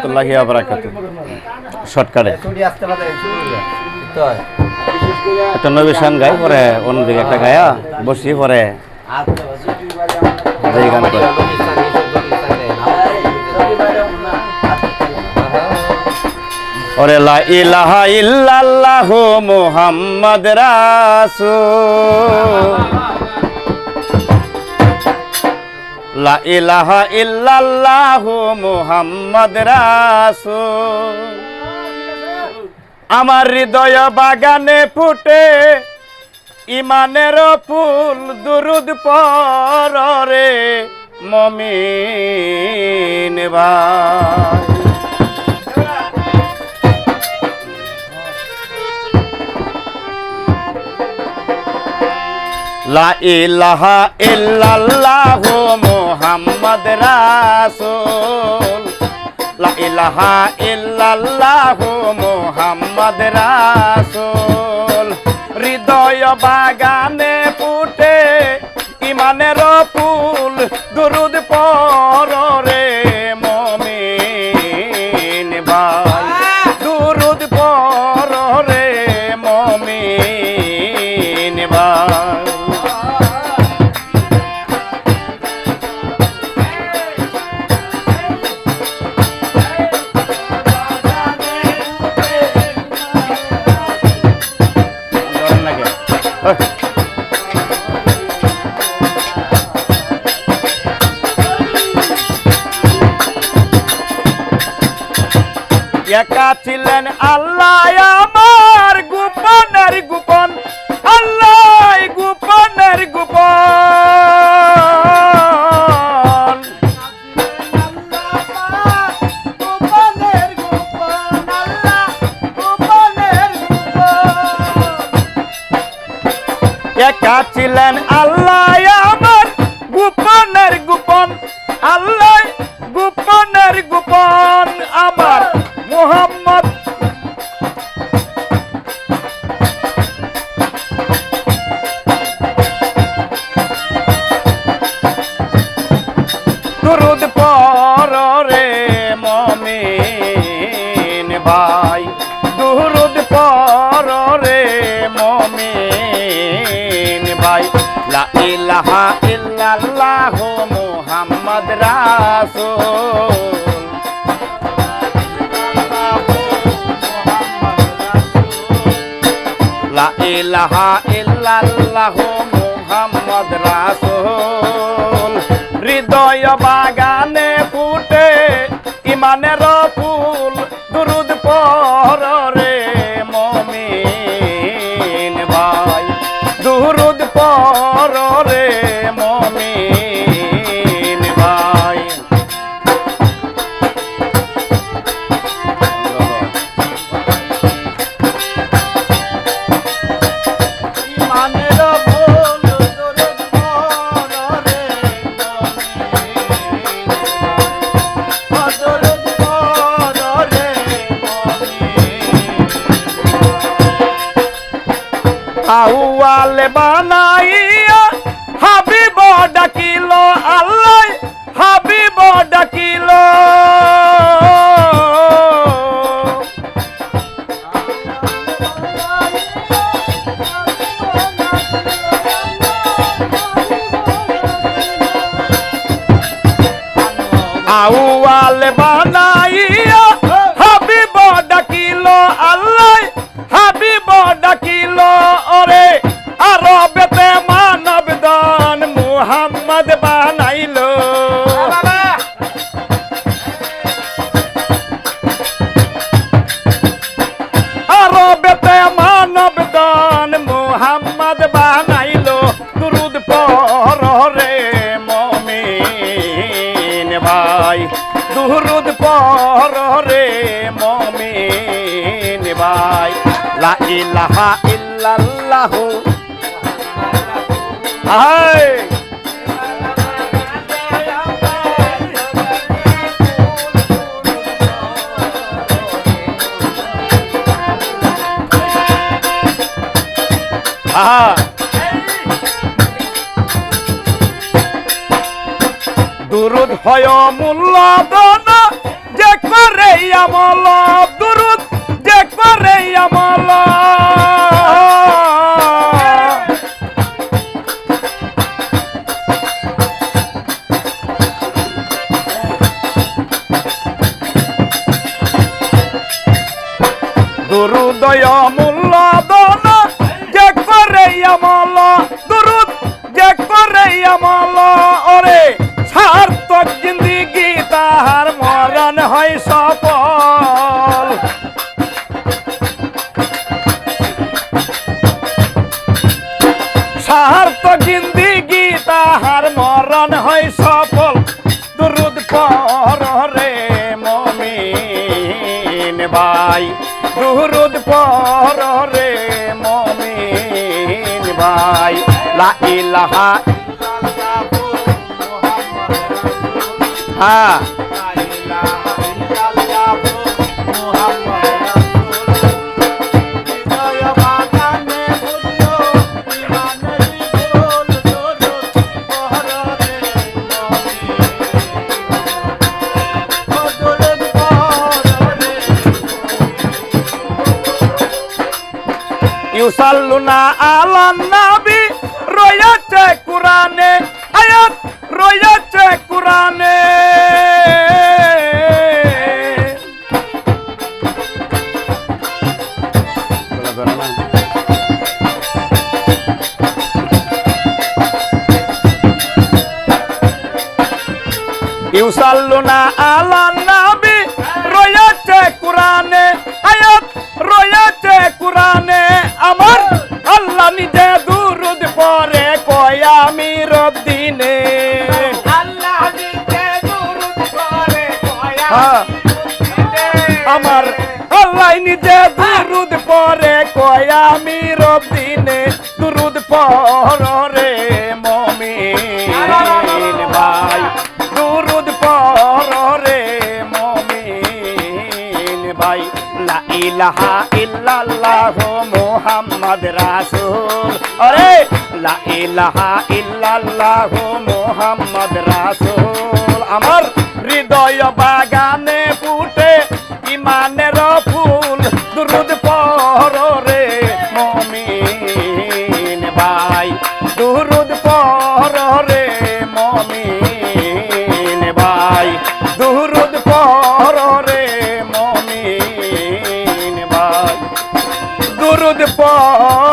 রহমতুল্লাহি আবরাকাত শর্টকাটে। একটা নবী শান গাই পরে অন্যদিকে একটা গায়া বসি পরে গান করে। ওরে লা ইলাহা ইল্লাল্লাহু মুহাম্মদ রাসূল। লা আমার হৃদয় বাগানে ফুটে ইমানের ফুল দুরুদ পরে মমিন লা ইলাহা ইল্লাল্লাহু মুহাম্মদ রাসুল। লা ইলাহা ইল্লাল্লাহু মোহাম্মদ রাসুল। হৃদয় বাগানে ফুটে ইমানের ফুল দুরুদ পরে একা ছিলেন আল্লাহ আমার গোপনের গোপন, আল্লাহ গোপনের গোপন। একা ছিলেন আল্লাহ আমার গোপনের গোপন, আল্লাহ গোপনের গোপন। আমার দুরুদ পর রে মমিন ভাই। দুরুদ পর রে মমিন ভাই। লা ইলাহা ইল্লাল্লাহ মুহাম্মদ রাসূল। লা ইলাহা ইল্লাল্লাহ মুহাম্মদ রাসূল। হৃদয় বাগানে আউয়াল বানাইয়া হাবিব ডাকিল আল্লাহ হাবিব ডাকিল। আউয়াল বানাইয়া হাবিব ডাকিল আল্লাহ হাবিব ডাকিল। ভাই দুরুদ পর রে মমিন ভাই। লা ইলাহা ইল্লাল্লাহ। আয় আহা হয় মূল্য দানা যে করে আমল, দুরুদ, যে করে আমল। দুরুদয় মূল্য দন যে করে আমল, দুরুদ, যে করে আমল। ওরে মরণ হয় সফল। সার্থক জিন্দিগি তাহার মরণ হয় সফল। দুরুদ পর মমিন ভাই। দুরুদ পর মমিন ভাই। লা হ্যাঁ। ইউসাল্লুনা আলা নাবি রয়েছে কুরআনে আয়াত রয়েছে কুরআনে। ইউসাল্লুনা আলা নাবি রয়েছে কুরআনে আয়াত রয়েছে কুরআনে। আমার আল্লাহ নিজে দুরুদ পরে কয় আমি রদ্দিনে হ্যাঁ। আমার আল্লাহ নিজে দুরুদ পরে কয় আমি রদ্দিনে দুরুদ পর ইলাহা ইল্লাল্লাহ মুহাম্মদ রাসূল। আরে, লা ইলাহা ইল্লাল্লাহ মুহাম্মদ রাসূল। আমার হৃদয় বাগানে ফুটে ইমানের ফুল। দুরুদ পর রে মমিন ভাই। দুরুদ পর রে মমিন ভাই। দুরুদ পর the ball.